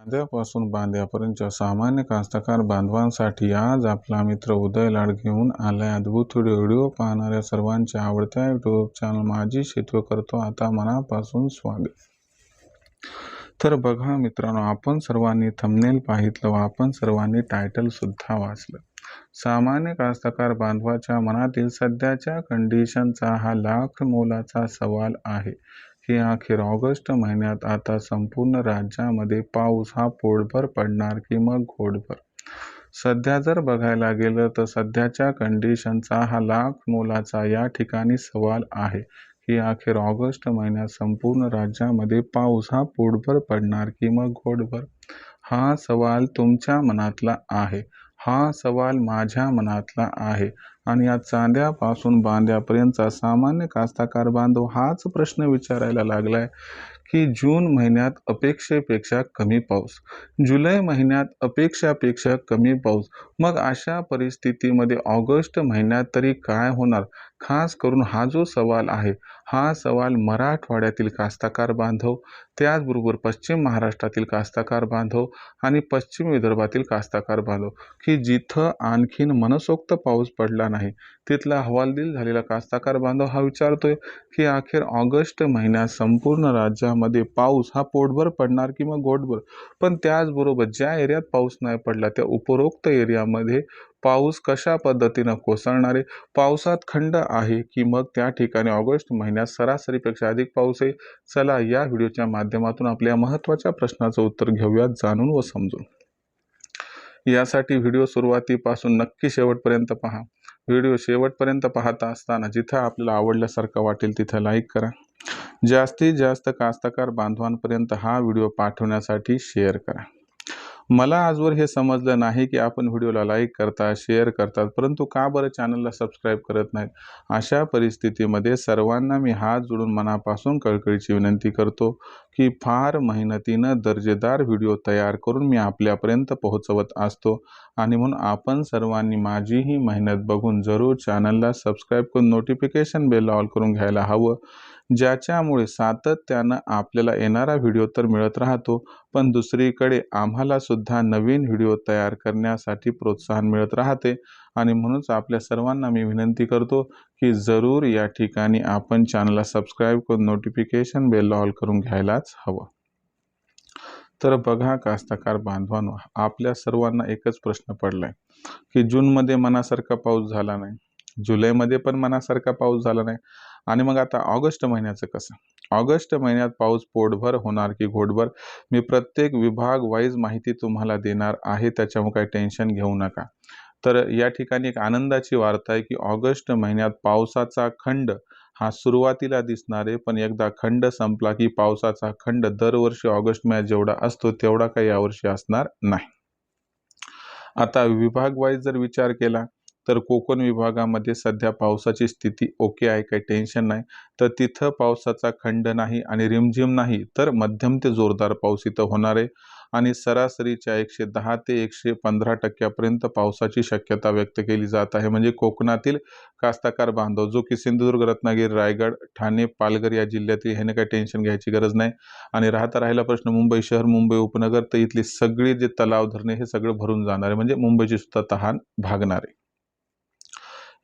बांध्यापासून बांध्यापर्यंत सामान्य कास्तकार बांधवांसाठी आज आपला मित्र उदय लाड घेऊन आलाय अद्भुत व्हिडिओ. पाहणाऱ्या सर्वांच्या आवडत्या युट्यूब चॅनल माझी शेतू करतो आता मनापासून स्वागत. तर बघा मित्रांनो आपण सर्वांनी थंबनेल पाहितलं व आपण सर्वांनी टायटल सुद्धा वाचलं. सामान्य कास्तकार बांधवाच्या मनातील सध्याच्या कंडिशनचा हा लाख मोलाचा सवाल आहे. हे अखेर ऑगस्ट महिन्यात आता संपूर्ण राज्यामध्ये पाऊस हा पोटभर पडणार की मग घोडभर सध्या जर बघायला गेलं तर सध्याच्या कंडिशनचा हा लाख मोलाचा या ठिकाणी सवाल आहे की अखेर ऑगस्ट महिन्यात संपूर्ण राज्यामध्ये पाऊस हा पोटभर पडणार की मग घोडभर हा सवाल तुमच्या मनातला आहे. हा सवाल माझ्या मनातला आहे. आणि या चांद्यापासून बांद्यापर्यंतचा सामान्य कास्ताकार बांधव हाच प्रश्न विचारायला लागलाय की जून महिन्यात अपेक्षेपेक्षा कमी पाऊस जुलै महिन्यात अपेक्षापेक्षा कमी पाऊस मग अशा परिस्थितीमध्ये ऑगस्ट महिन्यात तरी काय होणार? खास करून हा जो सवाल आहे हा सवाल मराठवाड्यातील कास्ताकार बांधव त्याचबरोबर पश्चिम महाराष्ट्रातील कास्ताकार बांधव आणि पश्चिम विदर्भातील कास्ताकार बांधव की जिथं आणखीन मनसोक्त पाऊस पडला नाही तिथला हवालदिल झालेला कास्ताकार बांधव हा विचारतोय की अखेर ऑगस्ट महिन्यात संपूर्ण राज्यामध्ये पाऊस हा पोटभर पडणार किंवा गोटभर? पण त्याचबरोबर ज्या एरियात पाऊस नाही पडला त्या उपरोक्त एरियामध्ये पाऊस कशा पद्धतीनं कोसळणारे? पावसात खंड आहे की मग त्या ठिकाणी ऑगस्ट महिन्यात सरासरीपेक्षा अधिक पाऊस आहे? चला या व्हिडिओच्या माध्यमातून आपल्या महत्त्वाच्या प्रश्नाचं उत्तर घेऊयात जाणून व समजून. यासाठी व्हिडिओ सुरुवातीपासून नक्की शेवटपर्यंत पहा. व्हिडिओ शेवटपर्यंत पाहता असताना जिथं आपल्याला आवडल्यासारखं वाटेल तिथं लाईक करा. जास्तीत जास्त कास्तकार बांधवांपर्यंत हा व्हिडिओ पाठवण्यासाठी शेअर करा. मला आजवर हे समजलं नाही की आपण व्हिडिओला लाईक करता शेअर करतात परंतु का बरं चॅनलला सबस्क्राईब करत नाहीत? अशा परिस्थितीमध्ये सर्वांना मी हात जोडून मनापासून कळकळीची विनंती करतो की फार मेहनतीनं दर्जेदार व्हिडिओ तयार करून मी आपल्यापर्यंत पोहोचवत असतो. आणि म्हणून आपण सर्वांनी माझीही मेहनत बघून जरूर चॅनलला सबस्क्राईब करून नोटिफिकेशन बेल ऑल करून घ्यायला हवं. ज्याच्यामुळे सातत्यानं आपल्याला येणारा व्हिडिओ तर मिळत राहतो पण दुसरीकडे आम्हाला सुद्धा नवीन व्हिडिओ तयार करण्यासाठी प्रोत्साहन मिळत राहते. आणि म्हणूनच आपल्या सर्वांना मी विनंती करतो की जरूर या ठिकाणी आपण चॅनलला सबस्क्राईब करून नोटिफिकेशन बेल ऑल करून घ्यायलाच हवं. तर बघा कास्तकार बांधवांनो आपल्या सर्वांना एकच प्रश्न पडलाय की जूनमध्ये मनासारखा पाऊस झाला नाही. जुलैमध्ये पण मनासारखा पाऊस झाला नाही. आणि मग आता ऑगस्ट महिन्याचं कसं? ऑगस्ट महिन्यात पाऊस पोटभर होणार की घोटभर? मी प्रत्येक विभाग वाईज माहिती तुम्हाला देणार आहे त्याच्यामुळे काही टेन्शन घेऊ नका. तर या ठिकाणी एक आनंदाची वार्ता आहे की ऑगस्ट महिन्यात पावसाचा खंड हा सुरुवातीला दिसणारे पण एकदा खंड संपला की पावसाचा खंड दरवर्षी ऑगस्ट महिन्यात जेवढा असतो तेवढा काही यावर्षी असणार नाही. आता विभाग वाईज जर विचार केला तर कोकण विभागामध्ये सध्या पावसाची स्थिती ओके आहे काही टेन्शन नाही. तर तिथं पावसाचा खंड नाही आणि रिमझिम नाही तर मध्यम ते जोरदार पाऊस इथं होणार आहे. आणि सरासरीच्या एकशे दहा ते एकशे पंधरा टक्क्यापर्यंत पावसाची शक्यता व्यक्त केली जात आहे. म्हणजे कोकणातील कास्ताकार बांधव जो की सिंधुदुर्ग रत्नागिरी रायगड ठाणे पालघर या जिल्ह्यातील ह्याने काही टेन्शन घ्यायची गरज नाही. आणि राहता राहिला प्रश्न मुंबई शहर मुंबई उपनगर तर इथली सगळी जे तलाव धरणे हे सगळं भरून जाणार आहे. म्हणजे मुंबईची सुद्धा तहान भागणार आहे.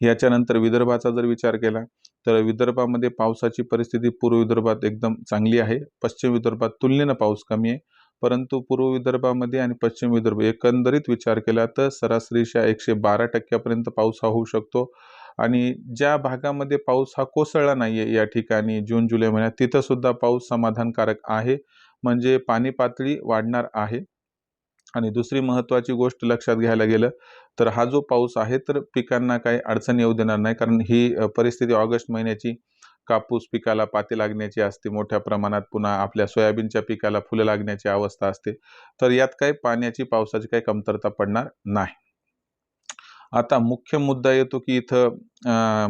याच्यानंतर विदर्भाचा जर विचार केला तर विदर्भामध्ये पावसाची परिस्थिती पूर्व विदर्भात एकदम चांगली आहे. पश्चिम विदर्भात तुलनेनं पाऊस कमी आहे. परंतु पूर्व विदर्भामध्ये आणि पश्चिम विदर्भ एकंदरीत विचार केला तर सरासरीच्या एकशे बारा टक्क्यापर्यंत पाऊस हा होऊ शकतो. आणि ज्या भागामध्ये पाऊस हा कोसळला नाही आहे या ठिकाणी जून जुलै महिन्यात तिथंसुद्धा पाऊस समाधानकारक आहे. म्हणजे पाणी पातळी वाढणार आहे. आणि दुसरी महत्त्वाची गोष्ट लक्षात घ्यायला गेलं तर हा जो पाऊस आहे तर पिकांना काही अडचण येऊ देणार नाही. कारण ही परिस्थिती ऑगस्ट महिन्याची कापूस पिकाला पाती लागण्याची असते मोठ्या प्रमाणात पुन्हा आपल्या सोयाबीनच्या पिकाला फुलं लागण्याची अवस्था असते. तर यात काही पाण्याची पावसाची काही कमतरता पडणार नाही. आता मुख्य मुद्दा येतो की इथं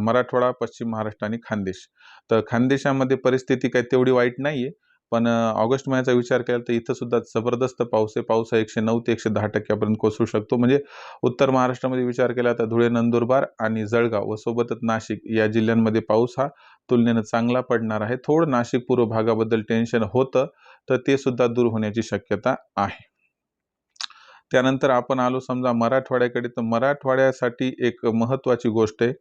मराठवाडा पश्चिम महाराष्ट्र आणि खानदेश. तर खानदेशामध्ये परिस्थिती काही तेवढी वाईट नाही आहे पण ऑगस्ट महिन्याचा विचार केला तर इथं सुद्धा जबरदस्त पाऊस आहे. पाऊस हा एकशे नऊ ते एकशे दहा टक्क्यापर्यंत कोसळू शकतो. म्हणजे उत्तर महाराष्ट्रामध्ये विचार केला तर धुळे नंदुरबार आणि जळगाव व सोबतच नाशिक या जिल्ह्यांमध्ये पाऊस हा तुलनेनं चांगला पडणार आहे. थोडं नाशिक पूर्व भागाबद्दल टेन्शन होतं तर ते सुद्धा दूर होण्याची शक्यता आहे. त्यानंतर आपण आलो समजा मराठवाड्याकडे. तर मराठवाड्यासाठी एक महत्त्वाची गोष्ट आहे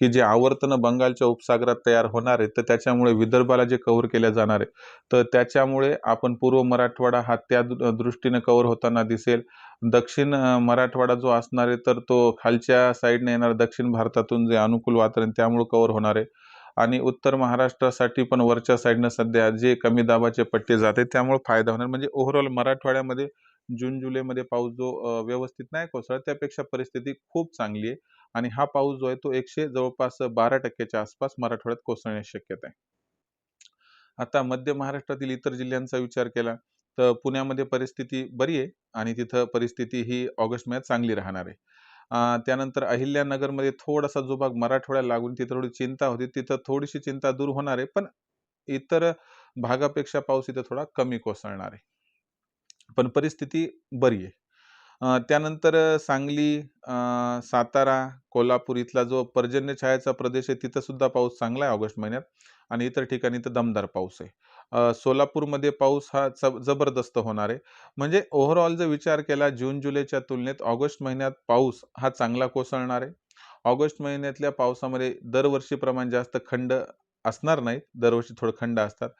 की जे आवर्तनं बंगालच्या उपसागरात तयार होणार आहे तर त्याच्यामुळे विदर्भाला जे कव्हर केल्या जाणार आहे तर त्याच्यामुळे आपण पूर्व मराठवाडा हा त्या दृ दृष्टीने कव्हर होताना दिसेल. दक्षिण मराठवाडा जो असणार आहे तर तो खालच्या साईडने येणार दक्षिण भारतातून जे अनुकूल वातावरण त्यामुळे कव्हर होणार आहे. आणि उत्तर महाराष्ट्रासाठी पण वरच्या साईडनं सध्या जे कमी दाबाचे पट्टे जाते त्यामुळे फायदा होणार. म्हणजे ओव्हरऑल मराठवाड्यामध्ये जून जुलैमध्ये पाऊस जो अ, व्यवस्थित नाही कोसळत त्यापेक्षा परिस्थिती खूप चांगली आहे. आणि हा पाऊस जो आहे तो एकशे जवळपास बारा टक्क्याच्या आसपास मराठवाड्यात कोसळण्याची शक्यता आहे. आता मध्य महाराष्ट्रातील इतर जिल्ह्यांचा विचार केला तर पुण्यामध्ये परिस्थिती बरी आहे आणि तिथं परिस्थिती ही ऑगस्ट महिन्यात चांगली राहणार आहे. त्यानंतर अहिल्यानगरमध्ये थोडासा जो भाग मराठवाड्याला लागून तिथं थोडी चिंता होती. तिथं थोडीशी चिंता दूर होणार आहे पण इतर भागापेक्षा पाऊस इथं थोडा कमी कोसळणार आहे. पण परिस्थिती बरी आहे. त्यानंतर सांगली सातारा कोल्हापूर इथला जो पर्जन्य छायाचा प्रदेश आहे तिथंसुद्धा पाऊस चांगला आहे ऑगस्ट महिन्यात आणि इतर ठिकाणी तर दमदार पाऊस आहे. सोलापूरमध्ये पाऊस हा जबरदस्त होणार आहे. म्हणजे ओव्हरऑल जर विचार केला जून जुलैच्या तुलनेत ऑगस्ट महिन्यात पाऊस हा चांगला कोसळणार आहे. ऑगस्ट महिन्यातल्या पावसामध्ये दरवर्षीप्रमाणे जास्त खंड असणार नाहीत दरवर्षी थोडं खंड असतात.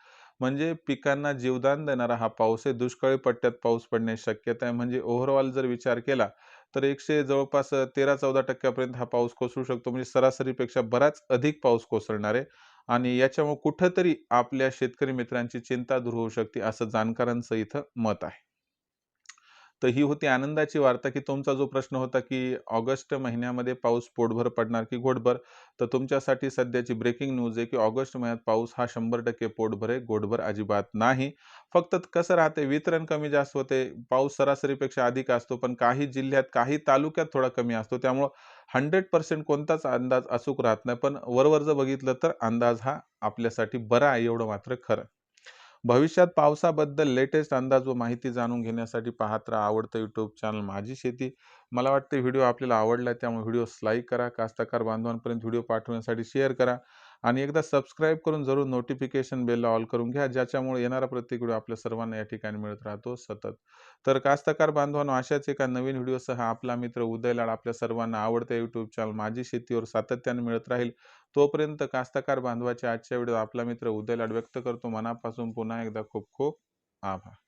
म्हणजे पिकांना जीवदान देणारा हा पाऊस आहे. दुष्काळी पट्ट्यात पाऊस पडण्याची शक्यता आहे. म्हणजे ओव्हरऑल जर विचार केला तर एकशे जवळपास तेरा चौदा टक्क्यापर्यंत हा पाऊस कोसळू शकतो. म्हणजे सरासरीपेक्षा बराच अधिक पाऊस कोसळणार आहे. आणि याच्यामुळे कुठंतरी आपल्या शेतकरी मित्रांची चिंता दूर होऊ शकते असं जाणकारांचं इथं मत आहे. तर ही होती आनंदाची वार्ता की तुमचा जो प्रश्न होता की ऑगस्ट महिन्यामध्ये पाऊस पोटभर पडणार की घोटभर? तर तुमच्यासाठी सध्याची ब्रेकिंग न्यूज आहे की ऑगस्ट महिन्यात पाऊस हा शंभर टक्के पोटभर आहे घोटभर अजिबात नाही. फक्त कसं राहते वितरण कमी जास्त होते पाऊस सरासरीपेक्षा अधिक असतो पण काही जिल्ह्यात काही तालुक्यात थोडा कमी असतो. त्यामुळं हंड्रेड पर्सेंट कोणताच अंदाज अचूक राहत नाही. पण वरवर जर बघितलं तर अंदाज हा आपल्यासाठी बरा आहे एवढं मात्र खरं. भविष्यात पावसाबद्दल लेटेस्ट अंदाज व माहिती जाणून घेण्यासाठी पाहत राहा आवडतं यूट्यूब चॅनल माझी शेती मला वाटते व्हिडिओ आपल्याला आवडला त्यामुळे व्हिडिओ लाईक करा कास्तकार बांधवांपर्यंत व्हिडिओ पाठवण्यासाठी शेअर करा. आणि एकदा सबस्क्राईब करून जरूर नोटिफिकेशन बेलला ऑल करून घ्या ज्याच्यामुळे येणारा प्रत्येक व्हिडिओ आपल्या सर्वांना या ठिकाणी मिळत राहतो सतत. तर कास्तकार बांधवांनो अशाच एका नवीन व्हिडिओसह आपला मित्र उदय लाड आपल्या सर्वांना आवडत्या यूट्यूब चॅनल माझी शेतीवर सातत्याने मिळत राहील. तोपर्यंत कास्तकार बांधवाच्या आजच्या व्हिडिओ आपला मित्र उदय लाड व्यक्त करतो. मनापासून पुन्हा एकदा खूप खूप आभार.